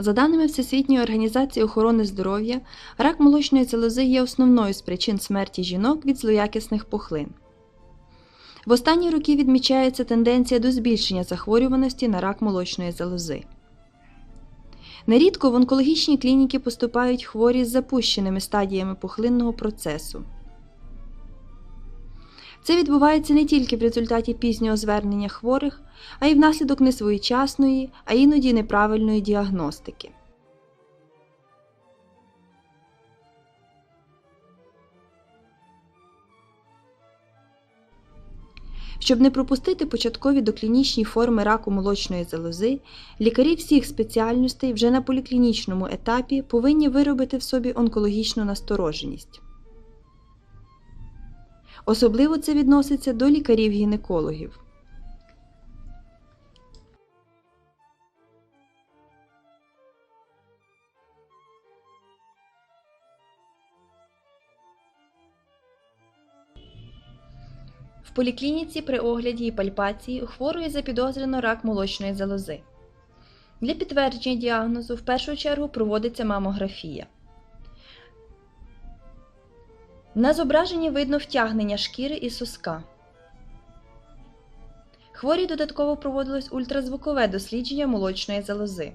За даними Всесвітньої організації охорони здоров'я, рак молочної залози є основною з причин смерті жінок від злоякісних пухлин. В останні роки відмічається тенденція до збільшення захворюваності на рак молочної залози. Нерідко в онкологічні клініки поступають хворі з запущеними стадіями пухлинного процесу. Це відбувається не тільки в результаті пізнього звернення хворих, а й внаслідок несвоєчасної, а іноді неправильної діагностики. Щоб не пропустити початкові доклінічні форми раку молочної залози, лікарі всіх спеціальностей вже на поліклінічному етапі повинні виробити в собі онкологічну настороженість. Особливо це відноситься до лікарів-гінекологів. В поліклініці при огляді і пальпації у хворої запідозрено рак молочної залози. Для підтвердження діагнозу в першу чергу проводиться мамографія. На зображенні видно втягнення шкіри і соска. Хворій додатково проводилось ультразвукове дослідження молочної залози.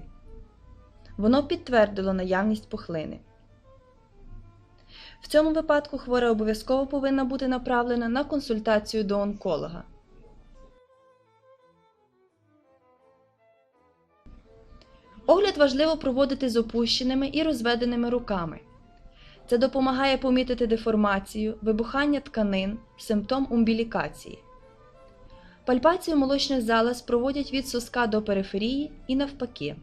Воно підтвердило наявність пухлини. В цьому випадку хвора обов'язково повинна бути направлена на консультацію до онколога. Огляд важливо проводити з опущеними і розведеними руками. Це допомагає помітити деформацію, вибухання тканин, симптом умбілікації. Пальпацію молочних залоз проводять від соска до периферії і навпаки.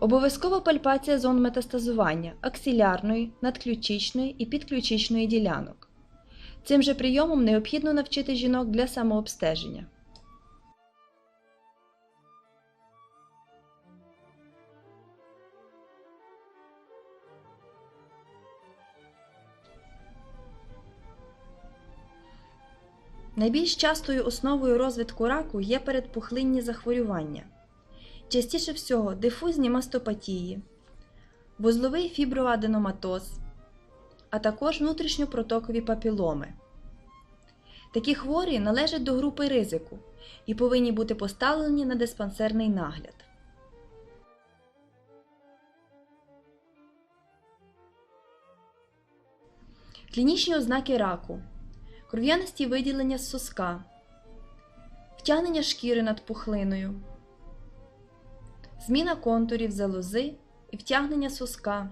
Обов'язкова пальпація зон метастазування аксилярної, надключичної і підключичної ділянок. Цим же прийомом необхідно навчити жінок для самообстеження. Найбільш частою основою розвитку раку є передпухлинні захворювання. Частіше всього дифузні мастопатії, вузловий фіброаденоматоз, а також внутрішньопротокові папіломи. Такі хворі належать до групи ризику і повинні бути поставлені на диспансерний нагляд. Клінічні ознаки раку кров'янисті виділення з соска, втягнення шкіри над пухлиною, зміна контурів залози і втягнення соска,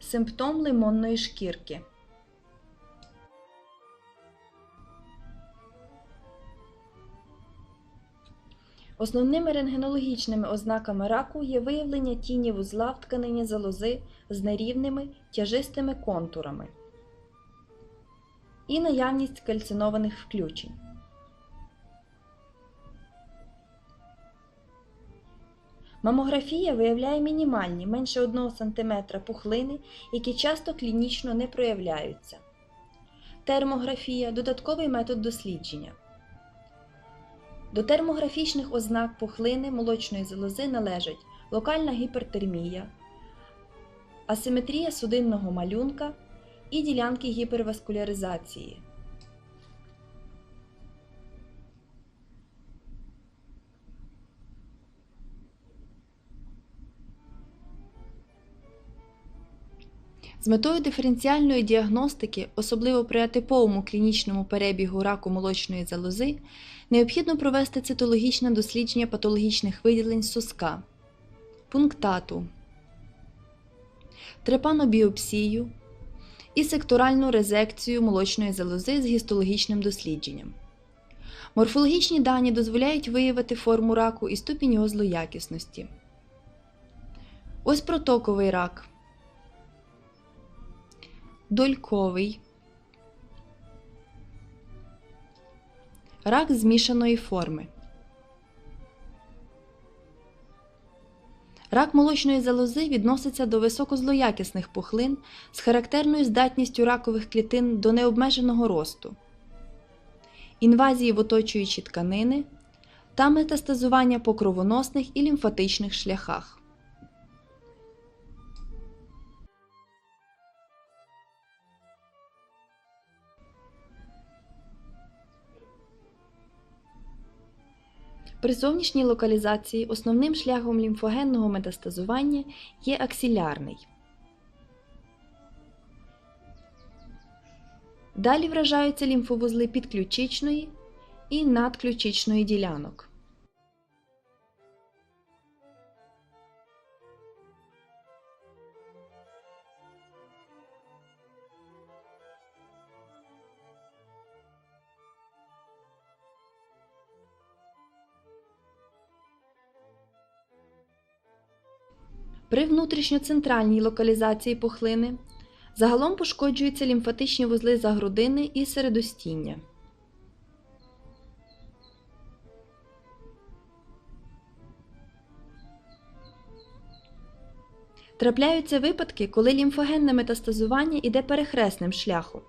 симптом лимонної шкірки. Основними рентгенологічними ознаками раку є виявлення тіні вузла в тканині залози з нерівними тяжистими контурами і наявність кальцинованих включень. Мамографія виявляє мінімальні менше 1 см пухлини, які часто клінічно не проявляються. Термографія додатковий метод дослідження. До термографічних ознак пухлини молочної залози належать локальна гіпертермія, асиметрія судинного малюнка і ділянки гіперваскуляризації. З метою диференціальної діагностики, особливо при атиповому клінічному перебігу раку молочної залози, необхідно провести цитологічне дослідження патологічних виділень соска, пунктату, трепанобіопсію і секторальну резекцію молочної залози з гістологічним дослідженням. Морфологічні дані дозволяють виявити форму раку і ступінь його злоякісності. Ось протоковий рак. Дольковий. Рак змішаної форми. Рак молочної залози відноситься до високозлоякісних пухлин з характерною здатністю ракових клітин до необмеженого росту, інвазії в оточуючі тканини та метастазування по кровоносних і лімфатичних шляхах. При зовнішній локалізації основним шляхом лімфогенного метастазування є аксілярний. Далі вражаються лімфовузли підключичної і надключичної ділянок. При внутрішньоцентральній локалізації пухлини загалом пошкоджуються лімфатичні вузли загрудини і середостіння. Трапляються випадки, коли лімфогенне метастазування йде перехресним шляхом.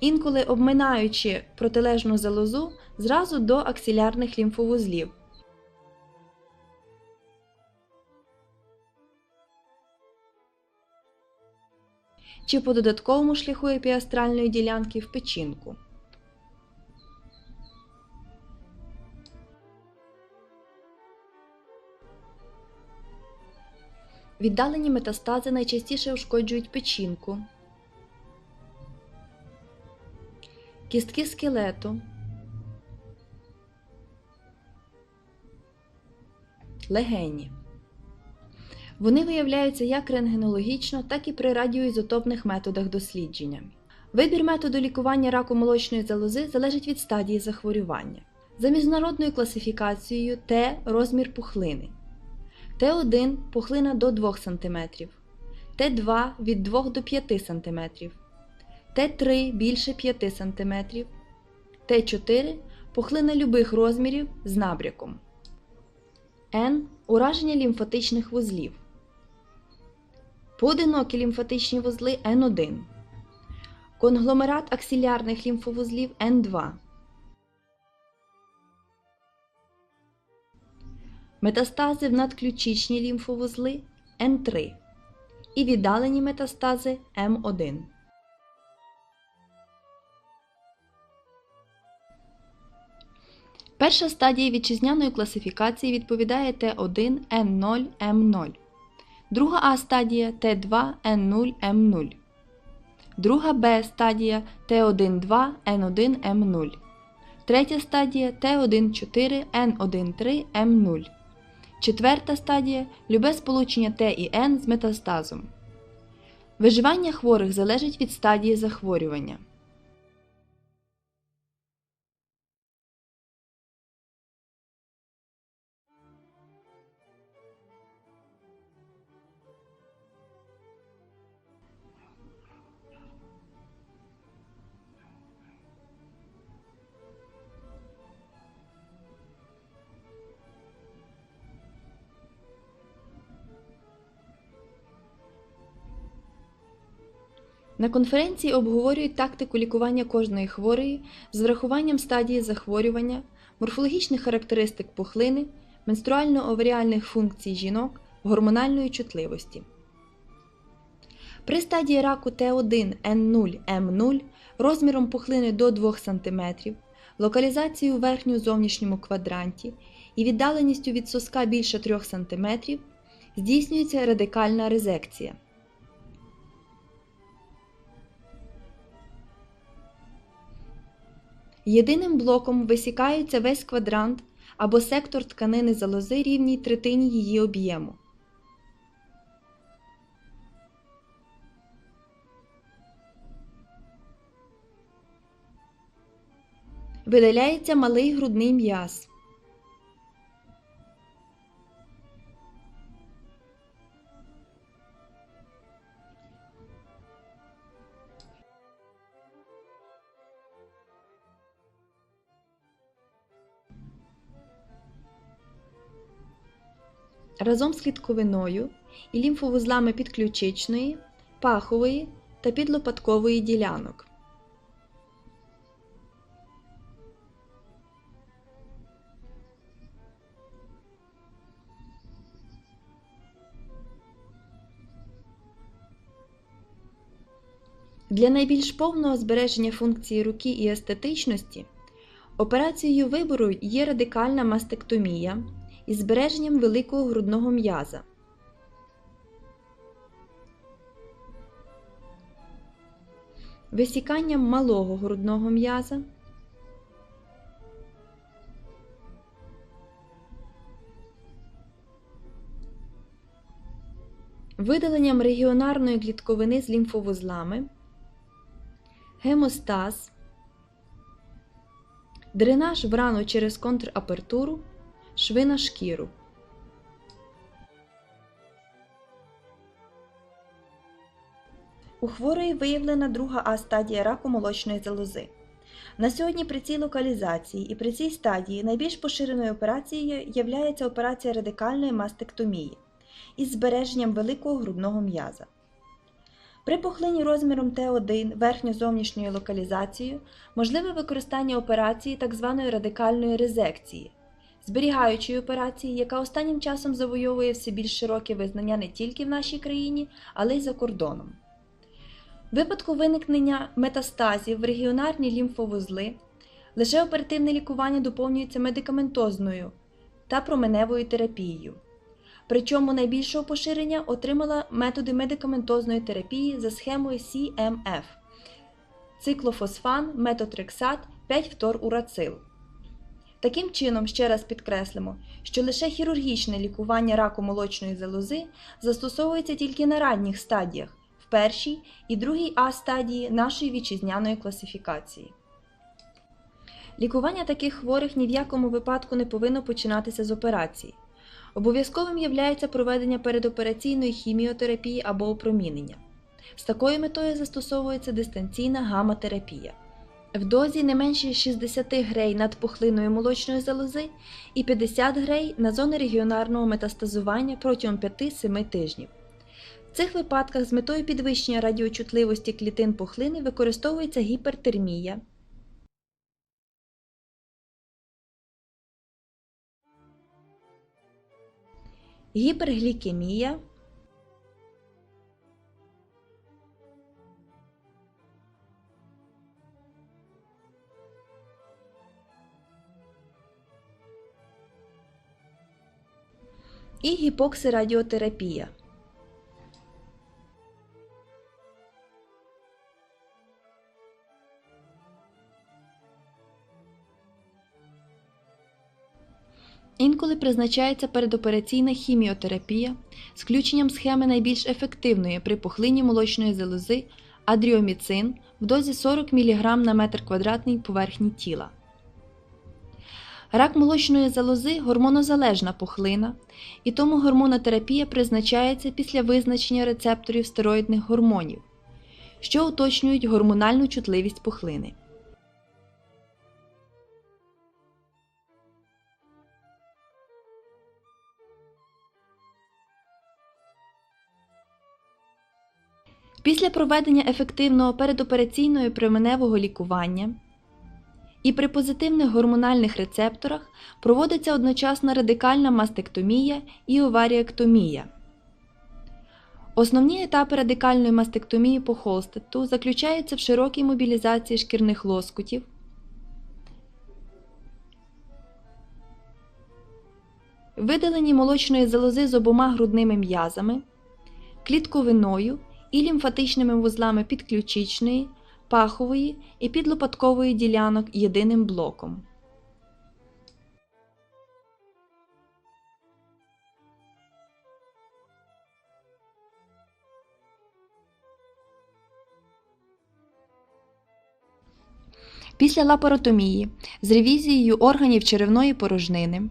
Інколи обминаючи протилежну залозу зразу до аксілярних лімфовузлів. Чи по додатковому шляху епіастральної ділянки в печінку. Віддалені метастази найчастіше ушкоджують печінку, кістки скелету, легені. Вони виявляються як рентгенологічно, так і при радіоізотопних методах дослідження. Вибір методу лікування раку молочної залози залежить від стадії захворювання. За міжнародною класифікацією Т розмір пухлини. Т1 пухлина до 2 см, Т2 від 2 до 5 см, Т3 більше 5 см, Т4 пухлина любих розмірів з набряком. Н ураження лімфатичних вузлів. Поодинокі лімфатичні вузли Н1, конгломерат аксілярних лімфовузлів Н2, метастази в надключичні лімфовузли Н3 і віддалені метастази М1. Перша стадія вітчизняної класифікації відповідає Т1 Н0 М0. Друга А стадія Т2Н0М0. Друга Б стадія Т1-2 Н1М0. Третя стадія Т1-4 Н1-3 М0. Четверта стадія любе сполучення Т і Н з метастазом. Виживання хворих залежить від стадії захворювання. На конференції обговорюють тактику лікування кожної хворої з врахуванням стадії захворювання, морфологічних характеристик пухлини, менструально-оваріальних функцій жінок, гормональної чутливості. При стадії раку Т1 Н0 М0 розміром пухлини до 2 см, локалізацією в верхньому зовнішньому квадранті і віддаленістю від соска більше 3 см здійснюється радикальна резекція. Єдиним блоком висікається весь квадрант або сектор тканини залози рівній третині її об'єму. Видаляється малий грудний м'яз. разом з клітковиною і лімфовузлами підключичної, пахової та підлопаткової ділянок. Для найбільш повного збереження функції руки і естетичності операцією вибору є радикальна мастектомія із збереженням великого грудного м'яза. Висіканням малого грудного м'яза, видаленням регіонарної клітковини з лімфовузлами, гемостаз, дренаж в рану через контрапертуру, шви на шкіру. У хворої виявлена друга А стадія раку молочної залози. На сьогодні при цій локалізації і при цій стадії найбільш поширеною операцією є операція радикальної мастектомії із збереженням великого грудного м'яза. При пухлині розміром Т1 верхньо-зовнішньою локалізацією можливе використання операції так званої радикальної резекції, зберігаючої операції, яка останнім часом завойовує все більш широке визнання не тільки в нашій країні, але й за кордоном. В випадку виникнення метастазів в регіонарні лімфовузли лише оперативне лікування доповнюється медикаментозною та променевою терапією. Причому найбільшого поширення отримала методи медикаментозної терапії за схемою CMF циклофосфан, метотрексат, 5 фторурацил. Таким чином, ще раз підкреслимо, що лише хірургічне лікування раку молочної залози застосовується тільки на ранніх стадіях, в першій і другій А стадії нашої вітчизняної класифікації. Лікування таких хворих ні в якому випадку не повинно починатися з операції. Обов'язковим являється проведення передопераційної хіміотерапії або опромінення. З такою метою застосовується дистанційна гамма-терапія. В дозі не менше 60 грей над пухлиною молочної залози і 50 грей на зони регіонарного метастазування протягом 5-7 тижнів. В цих випадках з метою підвищення радіочутливості клітин пухлини використовується гіпертермія. гіперглікемія, і гіпоксирадіотерапія. Інколи призначається передопераційна хіміотерапія з включенням схеми найбільш ефективної при пухлині молочної залози адріоміцин в дозі 40 мг на метр квадратний поверхні тіла. Рак молочної залози гормонозалежна пухлина, і тому гормонотерапія призначається після визначення рецепторів стероїдних гормонів, що уточнюють гормональну чутливість пухлини. Після проведення ефективного передопераційного променевого лікування і при позитивних гормональних рецепторах проводиться одночасна радикальна мастектомія і оваріектомія. Основні етапи радикальної мастектомії по холстету заключаються в широкій мобілізації шкірних лоскутів, видаленні молочної залози з обома грудними м'язами, клітковиною і лімфатичними вузлами підключичної, пахової і підлопаткової ділянок єдиним блоком. Після лапаротомії з ревізією органів черевної порожнини